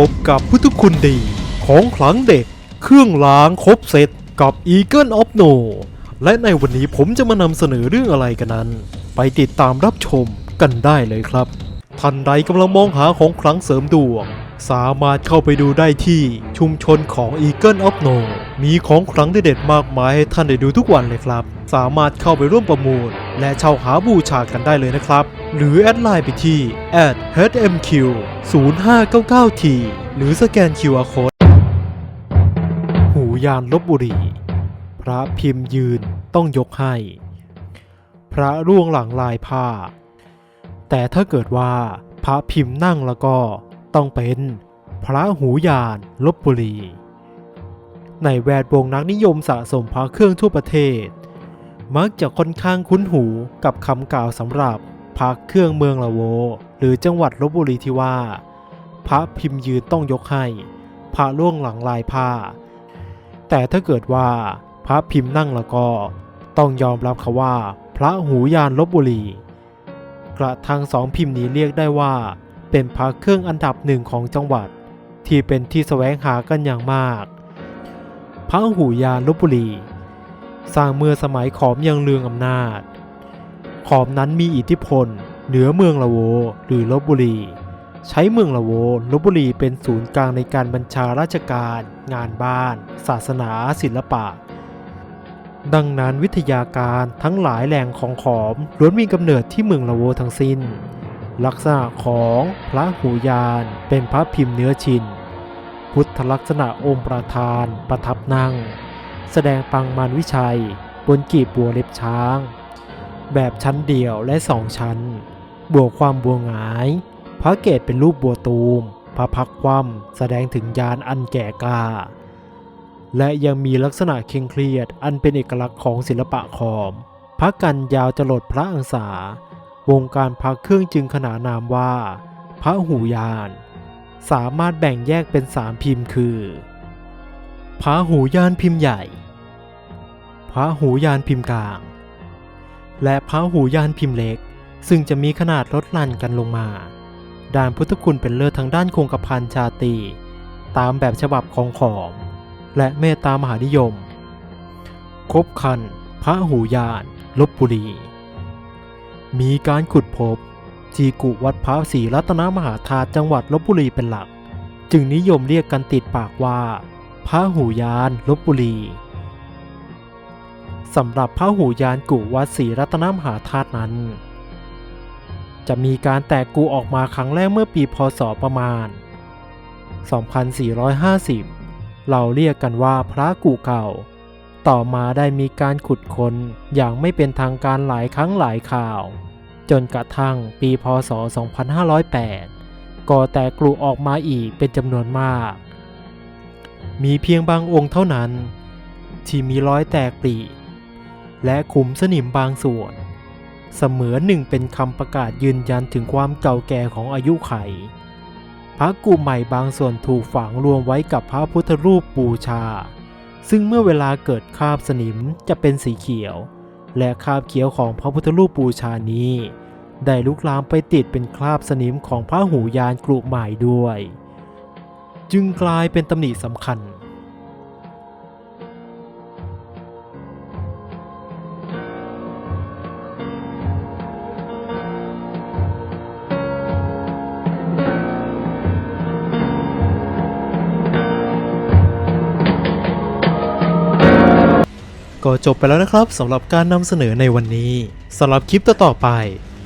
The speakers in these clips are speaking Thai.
พบกับพุทธคุณดี ของขลังเด็ก เครื่องล้างครบเซตกับ Eagle of No และในวันนี้ผมจะมานำเสนอเรื่องอะไรกันนั้น ไปติดตามรับชมกันได้เลยครับ ท่านใดกำลังมองหาของขลังเสริมดวง สามารถเข้าไปดูได้ที่ชุมชนของ Eagle of No มีของขลังเด็ดๆมากมายให้ท่านได้ดูทุกวันเลยครับ สามารถเข้าไปร่วมประมูล และเช่าหาบูชากันได้เลยนะครับ หรือแอดไลน์ไปที่ @hmq 0599t หรือสแกน QR Code หูยานลบบุรี พระพิมพ์ยืนต้องยกให้ พระร่วงหลังลายผ้า แต่ถ้าเกิดว่าพระพิมพ์นั่งแล้วก็ต้องเป็นพระหูยานลบบุรี ในแวดวงนักนิยมสะสมพระเครื่องทั่วประเทศ มักจะค่อนข้างคุ้นหูกับคำกล่าวสำหรับพระเครื่องเมืองละโว หรือจังหวัดลบบุรีที่ว่า พระพิมพ์ยืนต้องยกให้ พระล่วงหลังลายผ้า แต่ถ้าเกิดว่าพระพิมพ์นั่งแล้วก็ ต้องยอมรับค่ะว่า พระหูยานลบบุรี กระทั่งสองพิมพ์นี้เรียกได้ว่า เป็นพระเครื่องอันดับหนึ่งของจังหวัด ที่เป็นที่แสวงหากันอย่างมาก พระหูยานลบบุรี สร้างเมื่อสมัยขอมยังเรืองอำนาจ ขอมนั้นมีอิทธิพล เหนือเมืองละโวหรือลบบุรี ใช้เมืองละโวลบบุรีเป็นศูนย์กลางในการบัญชาราชการ งานบ้าน ศาสนา ศิลปะ ดังนั้นวิทยาการทั้งหลายแหล่งของขอมล้วนมีกำเนิดที่เมืองละโวทั้งสิ้น ลักษณะของพระหูยานเป็นพระพิมพ์เนื้อชินพุทธลักษณะองค์ประธานประทับนั่ง แสดงปังมันวิชัย บนกีบบัวเล็บช้าง แบบชั้นเดี่ยวและสองชั้น บวกความบัวหงาย พระเกศเป็นรูปบัวตูม พระพักคว่ำแสดงถึงยานอันแก่กล้า และยังมีลักษณะเคร่งเครียดอันเป็นเอกลักษณ์ของศิลปะขอม พระกันยาวจรดพระอังสา วงการพระเครื่องจึงขนานนามว่า พระหูยาน สามารถแบ่งแยกเป็นสามพิมพ์คือ พระหูยานพิมพ์ใหญ่พระหูยานพิมพ์กลาง และพระหูยานพิมพ์เล็ก ซึ่งจะมีขนาดลดหลั่นกันลงมา ด้านพุทธคุณเป็นเลิศทางด้านคงกระพันชาตีตามแบบฉบับของขอม และเมตตามหานิยมครบคันพระหูยานลบบุรี มีการขุดพบ จีกุวัดพระศรีรัตนมหาธาตุจังหวัดลบบุรีเป็นหลัก จึงนิยมเรียกกันติดปากว่า พระหูยานลบบุรีสำหรับพระหูยานกุวัดศรีรัตนมหาธาตุนั้น จะมีการแตกกูออกมาครั้งแรกเมื่อปีพศประมาณ 2450 เราเรียกกันว่าพระกูเก่า ต่อมาได้มีการขุดค้นอย่างไม่เป็นทางการหลายครั้งหลายข่าว จนกระทั่งปีพศ 2508ก็แตกกลุออกมาอีกเป็นจำนวนมาก มีเพียงบางองค์เท่านั้น ที่มีรอยแตกปลีและขุมสนิมบางส่วน เสมือนหนึ่งเป็นคำประกาศยืนยันถึงความเก่าแก่ของอายุไข พระกูใหม่บางส่วนถูกฝังรวมไว้กับพระพุทธรูปบูชา ซึ่งเมื่อเวลาเกิดคราบสนิมจะเป็นสีเขียว และคราบเขียวของพระพุทธรูปบูชานี้ ได้ลุกลามไปติดเป็นคราบสนิมของพระหูยานกรุใหม่ด้วย จึงกลายเป็นตำหนิสำคัญ ก็จบไปแล้วนะครับสำหรับการนำเสนอในวันนี้สำหรับคลิปต่อๆไป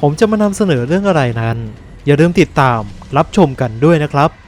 ผมจะมานำเสนอเรื่องอะไรนั้น อย่าลืมติดตามรับชมกันด้วยนะครับ